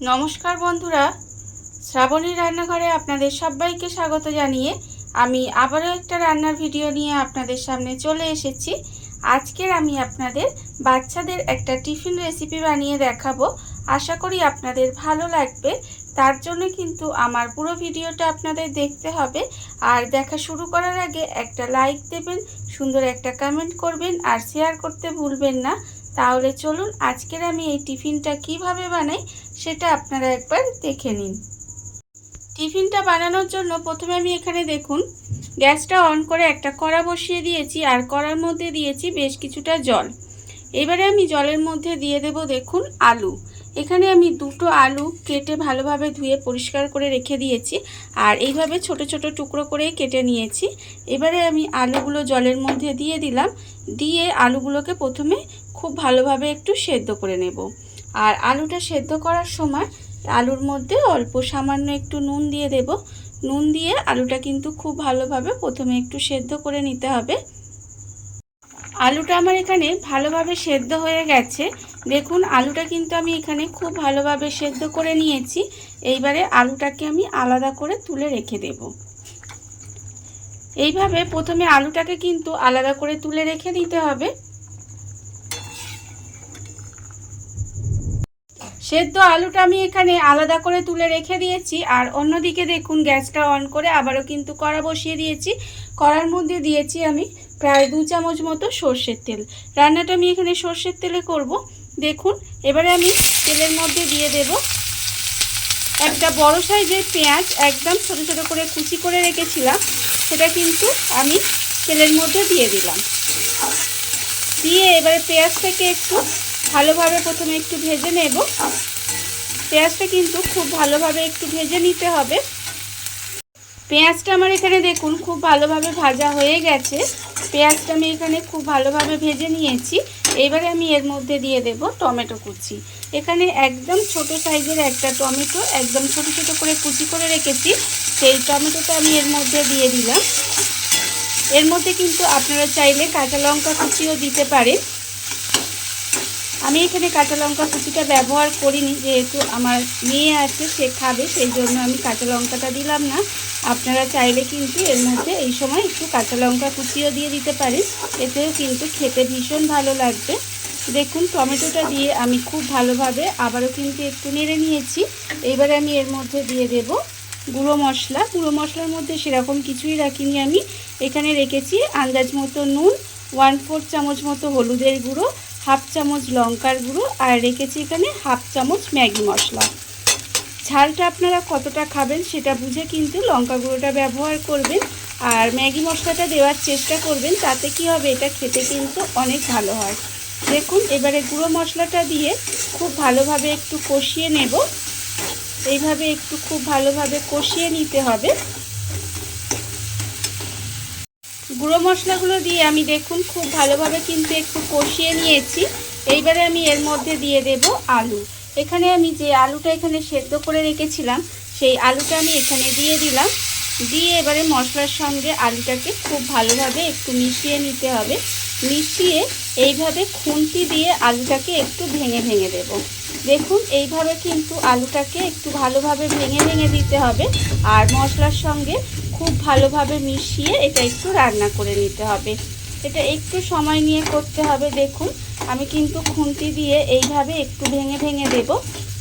নমস্কার বন্ধুরা। শ্রাবণী রান্নাঘরে আপনাদের সবাইকে স্বাগত জানিয়ে আমি আবারও একটা রান্নার ভিডিও নিয়ে আপনাদের সামনে চলে এসেছি। আজকের আমি আপনাদের বাচ্চাদের একটা টিফিন রেসিপি বানিয়ে দেখাবো। আশা করি আপনাদের ভালো লাগবে। তার জন্য কিন্তু আমার পুরো ভিডিওটা আপনাদের দেখতে হবে। আর দেখা শুরু করার আগে একটা লাইক দেবেন, সুন্দর একটা কমেন্ট করবেন, আর শেয়ার করতে ভুলবেন না। তাহলে চলুন আজকের আমি এই টিফিনটা কীভাবে বানাই সেটা আপনারা একবার দেখে নিন। টিফিনটা বানানোর জন্য প্রথমে আমি এখানে দেখুন, গ্যাসটা অন করে একটা কড়া বসিয়ে দিয়েছি আর কড়ার মধ্যে দিয়েছি বেশ কিছুটা জল। এবারে আমি জলের মধ্যে দিয়ে দেব দেখুন আলু। এখানে আমি দুটো আলু কেটে ভালোভাবে ধুয়ে পরিষ্কার করে রেখে দিয়েছি আর এইভাবে ছোট ছোট টুকরো করেই কেটে নিয়েছি। এবারে আমি আলুগুলো জলের মধ্যে দিয়ে দিলাম, দিয়ে আলুগুলোকে প্রথমে খুব ভালোভাবে একটু সেদ্ধ করে নেব। আর আলুটা সেদ্ধ করার সময় আলুর মধ্যে অল্প সামান্য একটু নুন দিয়ে দেব। নুন দিয়ে আলুটা কিন্তু খুব ভালোভাবে প্রথমে একটু সেদ্ধ করে নিতে হবে। আলুটা আমার এখানে ভালোভাবে সেদ্ধ হয়ে গেছে। দেখুন, আলুটা কিন্তু আমি এখানে খুব ভালোভাবে সেদ্ধ করে নিয়েছি। এইবারে আলুটাকে আমি আলাদা করে তুলে রেখে দেব। এইভাবে প্রথমে আলুটাকে কিন্তু আলাদা করে তুলে রেখে দিতে হবে। সেদ্ধ আলুটা আমি এখানে আলাদা করে তুলে রেখে দিয়েছি। আর অন্যদিকে দেখুন, গ্যাসটা অন করে আবারও কিন্তু কড়া বসিয়ে দিয়েছি। কড়ার মধ্যে দিয়েছি আমি প্রায় দু চামচ মতো সর্ষের তেল। রান্নাটা আমি এখানে সর্ষের তেলে করব। দেখুন, এবারে আমি তেলের মধ্যে দিয়ে দেব একটা বড় সাইজের পেঁয়াজ, একদম ছোট ছোট করে কুচি করে রেখেছিলাম। সেটা কিন্তু আমি তেলের মধ্যে দিয়ে দিলাম। দিয়ে এবারে পেঁয়াজটাকে একটু ভালোভাবে প্রথমে একটু ভেজে নেব। পেঁয়াজটা কিন্তু খুব ভালোভাবে একটু ভেজে নিতে হবে। পেঁয়াজটা আমার এখানে দেখুন, খুব ভালোভাবে ভাজা হয়ে গেছে। পেঁয়াজটা আমি এখানে খুব ভালোভাবে ভেজে নিয়েছি। এবারে আমি এর মধ্যে দিয়ে দেব টমেটো কুচি। এখানে একদম ছোট সাইজের একটা টমেটো, একদম ছোট ছোট করে কুচি করে রেখেছি। সেই টমেটোটা আমি এর মধ্যে দিয়ে দিলাম। এর মধ্যে কিন্তু আপনারা চাইলে কাঁচা লঙ্কা কুচিও দিতে পারেন। আমি এখানে কাঁচা লঙ্কা কুচিটা ব্যবহার করিনি, যেহেতু আমার মেয়ে আছে, সে খাবে, সেই জন্য আমি কাঁচা লঙ্কাটা দিলাম না। আপনারা চাইলে কিন্তু এর মধ্যে এই সময় একটু কাঁচা লঙ্কা কুচিও দিয়ে দিতে পারেন, এতেও কিন্তু খেতে ভীষণ ভালো লাগবে। দেখুন, টমেটোটা দিয়ে আমি খুব ভালোভাবে আবারও কিন্তু একটু নেড়ে নিয়েছি। এবারে আমি এর মধ্যে দিয়ে দেব গুঁড়ো মশলা। গুঁড়ো মশলার মধ্যে সেরকম কিছুই রাখিনি আমি। এখানে রেখেছি আন্দাজ মতো নুন, ওয়ান ফোর চামচ মতো হলুদের গুঁড়ো হাফ চামচ লঙ্কার গুঁড়ো আর রেখেছি এখানে হাফ চামচ ম্যাগি মশলা। ঝালটা আপনারা কতটা খাবেন সেটা বুঝে কিন্তু লঙ্কা গুঁড়োটা ব্যবহার করবেন আর ম্যাগি মশলাটা দেওয়ার চেষ্টা করবেন, তাতে কি হবে এটা খেতে কিন্তু অনেক ভালো হয়। দেখুন, এবারে গুঁড়ো মশলাটা দিয়ে খুব ভালোভাবে একটু কষিয়ে নেব। এইভাবে একটু খুব ভালোভাবে কষিয়ে নিতে হবে। গুঁড়ো মশলাগুলো দিয়ে আমি দেখুন খুব ভালোভাবে কিন্তু একটু কষিয়ে নিয়েছি। এইবারে আমি এর মধ্যে দিয়ে দেব আলু। এখানে আমি যে আলুটা এখানে সেদ্ধ করে রেখেছিলাম, সেই আলুটা আমি এখানে দিয়ে দিলাম। দিয়ে এবারে মশলার সঙ্গে আলুটাকে খুব ভালোভাবে একটু মিশিয়ে নিতে হবে। মিশিয়ে এইভাবে খুন্তি দিয়ে আলুটাকে একটু ভেঙে ভেঙে দেব। দেখুন, এইভাবে কিন্তু আলুটাকে একটু ভালোভাবে ভেঙে ভেঙে দিতে হবে। আর মশলার সঙ্গে খুব ভালোভাবে মিশিয়ে এটা একটু রান্না করে নিতে হবে। এটা একটু সময় নিয়ে করতে হবে, দেখুন। আমি কিন্তু খুন্তি দিয়ে এইভাবে একটু ভেঙে ভেঙে দেব।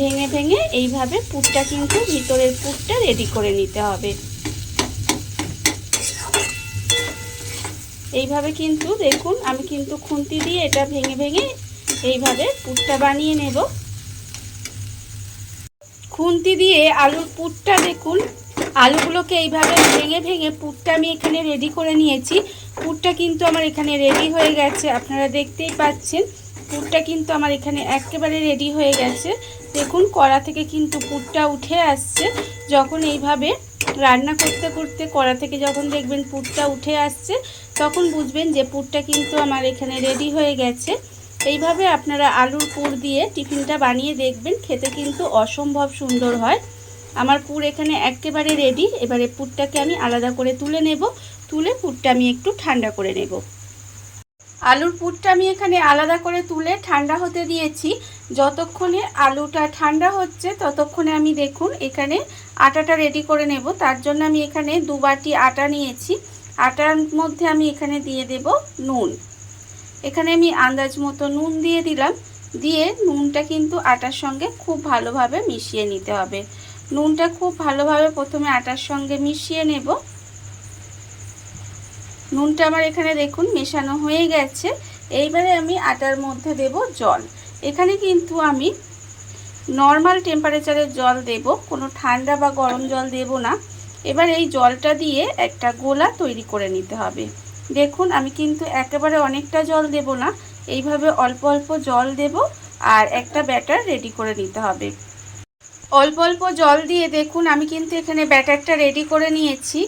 ভেঙে ভেঙে এইভাবে পুরটা কিন্তু ভিতরের পুরটা রেডি করে নিতে হবে। এইভাবে কিন্তু দেখুন, আমি কিন্তু খুন্তি দিয়ে এটা ভেঙে ভেঙে এইভাবে পুরটা বানিয়ে নেব। খুন্তি দিয়ে আলুর পুরটা দেখুন আলুগুলোকে এইভাবে ভেঙে ভেঙে পুরটা আমি এখানে রেডি করে নিয়েছি। পুরটা কিন্তু আমার এখানে রেডি হয়ে গেছে, আপনারা দেখতেই পাচ্ছেন। পুরটা কিন্তু আমার এখানে একেবারে রেডি হয়ে গেছে। দেখুন, কড়া থেকে কিন্তু পুরটা উঠে আসছে। যখন এইভাবে রান্না করতে করতে কড়া থেকে যখন দেখবেন পুরটা উঠে আসছে, তখন বুঝবেন যে পুরটা কিন্তু আমার এখানে রেডি হয়ে গেছে। এইভাবে আপনারা আলুর পুর দিয়ে টিফিনটা বানিয়ে দেখবেন, খেতে কিন্তু অসম্ভব সুন্দর হয়। আমার পুর এখানে একেবারে রেডি এবারে পুরটাকে আমি আলাদা করে তুলে নেব। তুলে পুরটা আমি একটু ঠান্ডা করে নেব। আলুর পুরটা আমি এখানে আলাদা করে তুলে ঠান্ডা হতে দিয়েছি। যতক্ষণে আলুটা ঠান্ডা হচ্ছে, ততক্ষণে আমি দেখুন এখানে আটাটা রেডি করে নেব। তার জন্য আমি এখানে দু বাটি আটা নিয়েছি। আটার মধ্যে আমি এখানে দিয়ে দেব নুন। এখানে আমি আন্দাজ মতো নুন দিয়ে দিলাম। দিয়ে নুনটা কিন্তু আটার সঙ্গে খুব ভালোভাবে মিশিয়ে নিতে হবে। নুনটা খুব ভালোভাবে প্রথমে আটার সঙ্গে মিশিয়ে নেব। নুনটা আমার এখানে দেখুন মেশানো হয়ে গেছে। এইবারে আমি আটার মধ্যে দেব জল। এখানে কিন্তু আমি নর্মাল টেম্পারেচারের জল দেব, কোনো ঠান্ডা বা গরম জল দেব না। এবার এই জলটা দিয়ে একটা গোলা তৈরি করে নিতে হবে। দেখুন আমি কিন্তু একেবারে অনেকটা জল দেব না, এইভাবে অল্প অল্প জল দেব আর একটা ব্যাটার রেডি করে নিতে হবে। অল্প অল্প জল দিয়ে দেখুন, আমি কিন্তু এখানে ব্যাটারটা রেডি করে নিয়েছি।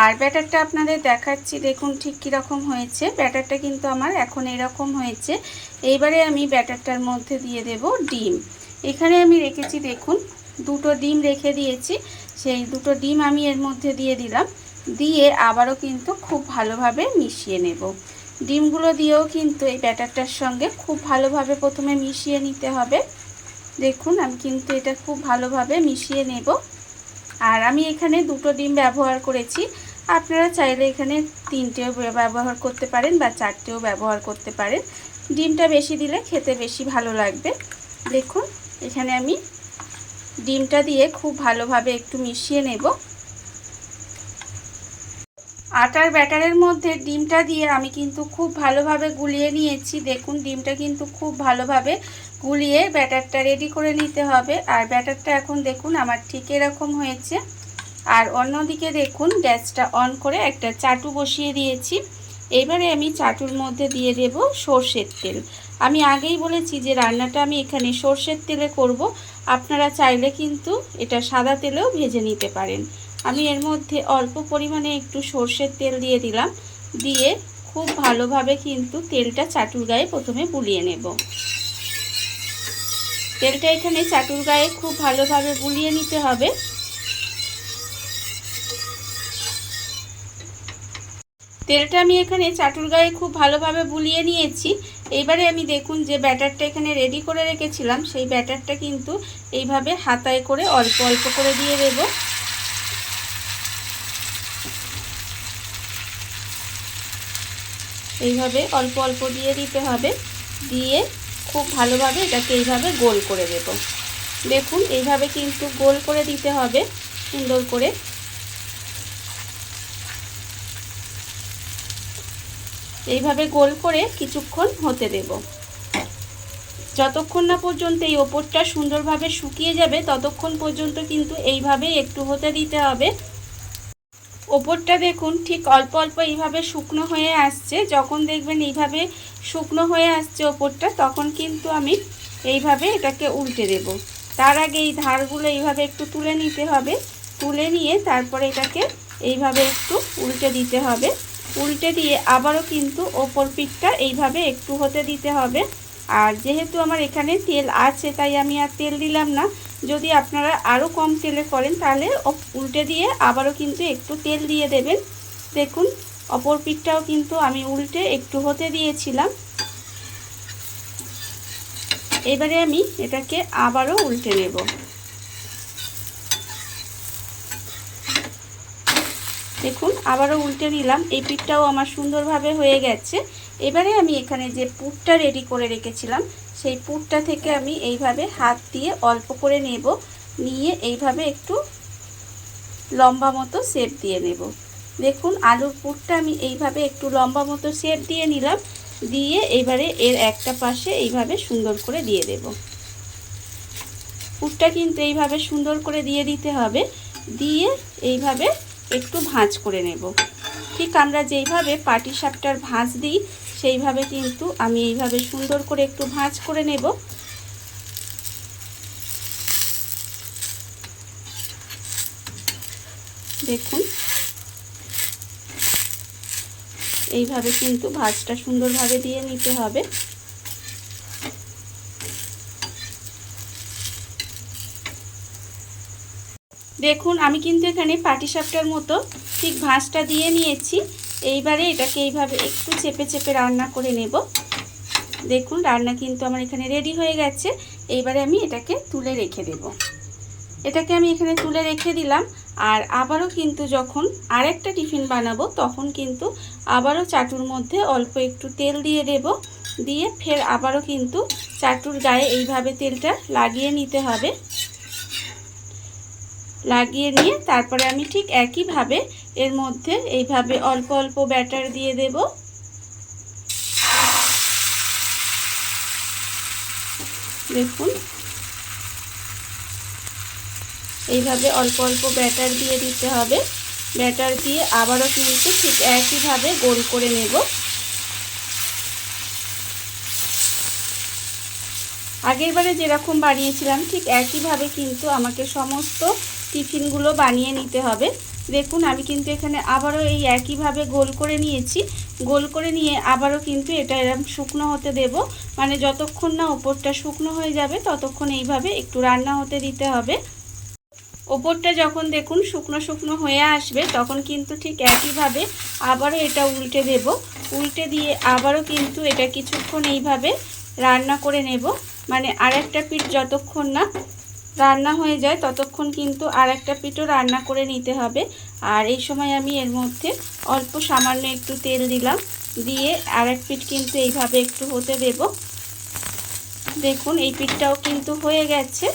আর ব্যাটারটা আপনাদের দেখাচ্ছি, দেখুন ঠিক কীরকম হয়েছে। ব্যাটারটা কিন্তু আমার এখন এরকম হয়েছে। এইবারে আমি ব্যাটারটার মধ্যে দিয়ে দেব ডিম। এখানে আমি রেখেছি, দেখুন, দুটো ডিম রেখে দিয়েছি। সেই দুটো ডিম আমি এর মধ্যে দিয়ে দিলাম। দিয়ে আবারও কিন্তু খুব ভালোভাবে মিশিয়ে নেব। ডিমগুলো দিয়েও কিন্তু এই ব্যাটারটার সঙ্গে খুব ভালোভাবে প্রথমে মিশিয়ে নিতে হবে। দেখুন, আমি কিন্তু এটা খুব ভালোভাবে মিশিয়ে নেব। আর আমি এখানে দুটো ডিম ব্যবহার করেছি। আপনারা চাইলে এখানে তিনটেও ব্যবহার করতে পারেন বা চারটেও ব্যবহার করতে পারেন। ডিমটা বেশি দিলে খেতে বেশি ভালো লাগবে। দেখুন, এখানে আমি ডিমটা দিয়ে খুব ভালোভাবে একটু মিশিয়ে নেব। আটার ব্যাটারের মধ্যে ডিমটা দিয়ে আমি কিন্তু খুব ভালোভাবে গুলিয়ে নিয়েছি। দেখুন, ডিমটা কিন্তু খুব ভালোভাবে গুলিয়ে ব্যাটারটা রেডি করে নিতে হবে। আর ব্যাটারটা এখন দেখুন, আমার ঠিক এরকম হয়েছে। আর অন্যদিকে দেখুন, গ্যাসটা অন করে একটা চাটু বসিয়ে দিয়েছি। এবারে আমি চাটুর মধ্যে দিয়ে দেব সর্ষের তেল। আমি আগেই বলেছি যে রান্নাটা আমি এখানে সর্ষের তেলে করব। আপনারা চাইলে কিন্তু এটা সাদা তেলেও ভেজে নিতে পারেন। আমি এর মধ্যে অল্প পরিমাণে একটু সর্ষের তেল দিয়ে দিলাম। দিয়ে খুব ভালোভাবে কিন্তু তেলটা চাটুর গায়ে প্রথমে বুলিয়ে নেব। তেলটা এখানে চাটুর গায়ে খুব ভালোভাবে বুলিয়ে নিতে হবে। তেলটা আমি এখানে চাটুর গায়ে খুব ভালোভাবে বুলিয়ে নিয়েছি। এইবারে আমি দেখুন যে ব্যাটারটা এখানে রেডি করে রেখেছিলাম, সেই ব্যাটারটা কিন্তু এইভাবে হাতায় করে অল্প অল্প করে দিয়ে দেব। এইভাবে অল্প অল্প দিয়ে দিতে হবে। দিয়ে খুব ভালোভাবে এটাকে এইভাবে গোল করে দেব দেখুন, এইভাবে কিন্তু গোল করে দিতে হবে, সুন্দর করে। এইভাবে গোল করে কিছুক্ষণ হতে দেব। যতক্ষণ না পর্যন্ত এই ওপরটা সুন্দরভাবে শুকিয়ে যাবে, ততক্ষণ পর্যন্ত কিন্তু এইভাবে একটু হতে দিতে হবে। ওপরটা দেখুন, ঠিক অল্প অল্প এইভাবে শুকনো হয়ে আসছে। যখন দেখবেন এইভাবে শুকনো হয়ে আসছে ওপরটা, তখন কিন্তু আমি এইভাবে এটাকে উল্টে দেব। তার আগে এই ধারগুলো এইভাবে একটু তুলে নিতে হবে। তুলে নিয়ে তারপরে এটাকে এইভাবে একটু উল্টে দিতে হবে। উল্টে দিয়ে আবারও কিন্তু ওপর পিঠটা এইভাবে একটু হতে দিতে হবে। আর যেহেতু আমার এখানে তেল আছে, তাই আমি আর তেল দিলাম না। যদি আপনারা আরও কম তেলে করেন, তাহলে উল্টে দিয়ে আবারও কিন্তু একটু তেল দিয়ে দেবেন। দেখুন, অপর পিঠটাও কিন্তু আমি উল্টে একটু হতে দিয়েছিলাম। এবারে আমি এটাকে আবারও উল্টে নেব। দেখুন, আবারও উল্টে নিলাম। এই পিঠটাও আমার সুন্দরভাবে হয়ে গেছে। এবারে আমি এখানে যে পুরটা রেডি করে রেখেছিলাম, সেই পুরটা থেকে আমি এইভাবে হাত দিয়ে অল্প করে নেব। নিয়ে এইভাবে একটু লম্বা মতো শেপ দিয়ে নেব। দেখুন, আলুর পুরটা আমি এইভাবে একটু লম্বা মতো শেপ দিয়ে নিলাম। দিয়ে এবারে এর একটা পাশে এইভাবে সুন্দর করে দিয়ে দেব। পুরটা কিন্তু এইভাবে সুন্দর করে দিয়ে দিতে হবে। দিয়ে এইভাবে একটু ভাঁজ করে নেব। ঠিক আমরা যেইভাবে পাটি সাপটার ভাঁজ দিই, সেইভাবে কিন্তু আমি এইভাবে সুন্দর করে একটু ভাঁজ করে নেব। দেখুন। এইভাবে কিন্তু ভাজটা সুন্দরভাবে দিয়ে নিতে হবে। দেখুন, আমি কিন্তু এখানে পাটিসাপটার মতো ঠিক ভাঁজটা দিয়ে নিয়েছি। এইবারে এটাকে এইভাবে একটু চেপে চেপে রান্না করে নেব। দেখুন, রান্না কিন্তু আমার এখানে রেডি হয়ে গেছে। এইবারে আমি এটাকে তুলে রেখে দেব। এটাকে আমি এখানে তুলে রেখে দিলাম। আর আবারও কিন্তু যখন আরেকটা টিফিন বানাবো, তখন কিন্তু আবারও চাটুর মধ্যে অল্প একটু তেল দিয়ে দেব। দিয়ে ফের আবারও কিন্তু চাটুর গায়ে এইভাবে তেলটা লাগিয়ে নিতে হবে। লাগিয়ে নিয়ে তারপরে আমি ঠিক একইভাবে এর মধ্যে এইভাবে অল্প অল্প ব্যাটার দিয়ে দেব। দেখুন। এইভাবে অল্প অল্প ব্যাটার দিয়ে দিতে হবে। ব্যাটার দিয়ে আবারও কিন্তু ঠিক একইভাবে গোল করে নেব। আগের বারে যেরকম বানিয়েছিলাম ঠিক একইভাবে কিন্তু আমাকে সমস্ত টিফিনগুলো বানিয়ে নিতে হবে। দেখুন, আমি কিন্তু এখানে আবারও এই একইভাবে গোল করে নিয়েছি। গোল করে নিয়ে আবারও কিন্তু এটা এরকম শুকনো হতে দেব। মানে যতক্ষণ না ওপরটা শুকনো হয়ে যাবে, ততক্ষণ এইভাবে একটু রান্না হতে দিতে হবে। ওপরটা যখন দেখুন শুকনো শুকনো হয়ে আসবে, তখন কিন্তু ঠিক একইভাবে আবারও এটা উল্টে দেব। উল্টে দিয়ে আবারও কিন্তু এটা কিছুক্ষণ এইভাবে রান্না করে নেব। মানে আরেকটা পিঠ যতক্ষণ না রান্না হয়ে যায়, ততক্ষণ কিন্তু আর একটা পিঠও রান্না করে নিতে হবে। আর এই সময় আমি এর মধ্যে অল্প সামান্য একটু তেল দিলাম। দিয়ে আর এক পিঠ কিন্তু এইভাবে একটু হতে দেব। দেখুন, এই পিঠটাও কিন্তু হয়ে গেছে।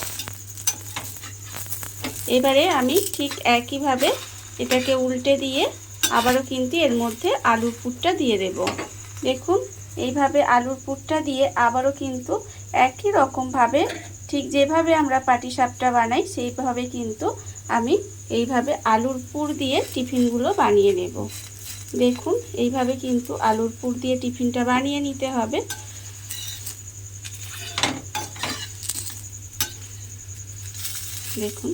এবারে আমি ঠিক একইভাবে এটাকে উল্টে দিয়ে আবারও কিন্তু এর মধ্যে আলুর পুরটা দিয়ে দেব। দেখুন, এইভাবে আলুর পুরটা দিয়ে আবারও কিন্তু একই রকমভাবে ঠিক যেভাবে আমরা পাটিসাপটা বানাই, সেইভাবে কিন্তু আমি এইভাবে আলুর পুর দিয়ে টিফিনগুলো বানিয়ে নেব। দেখুন, এইভাবে কিন্তু আলুর পুর দিয়ে টিফিনটা বানিয়ে নিতে হবে। দেখুন,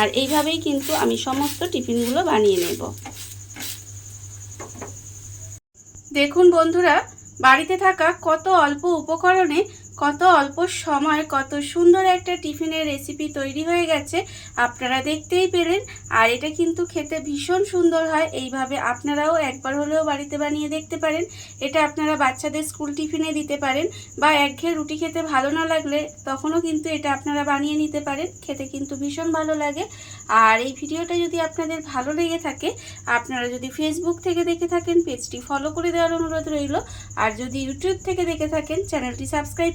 আর এইভাবেই কিন্তু আমি সমস্ত টিফিনগুলো বানিয়ে নেব। দেখুন বন্ধুরা, বাড়িতে থাকা কত অল্প উপকরণে কত অল্প সময়, কত সুন্দর একটা টিফিনের রেসিপি তৈরি হয়ে গেছে, আপনারা দেখতেই পেলেন। আর এটা কিন্তু খেতে ভীষণ সুন্দর হয়, এইভাবে আপনারাও একবার হলেও বাড়িতে বানিয়ে দেখতে পারেন। এটা আপনারা বাচ্চাদের স্কুল টিফিনে দিতে পারেন, বা একঘেয়ে রুটি খেতে ভালো না লাগলে তখনও কিন্তু এটা আপনারা বানিয়ে নিতে পারেন, খেতে কিন্তু ভীষণ ভালো লাগে। আর এই ভিডিওটা যদি আপনাদের ভালো লেগে থাকে, আপনারা যদি ফেসবুক থেকে দেখে থাকেন পেজটি ফলো করে দেওয়ার অনুরোধ রইল। আর যদি ইউটিউব থেকে দেখে থাকেন চ্যানেলটি সাবস্ক্রাইব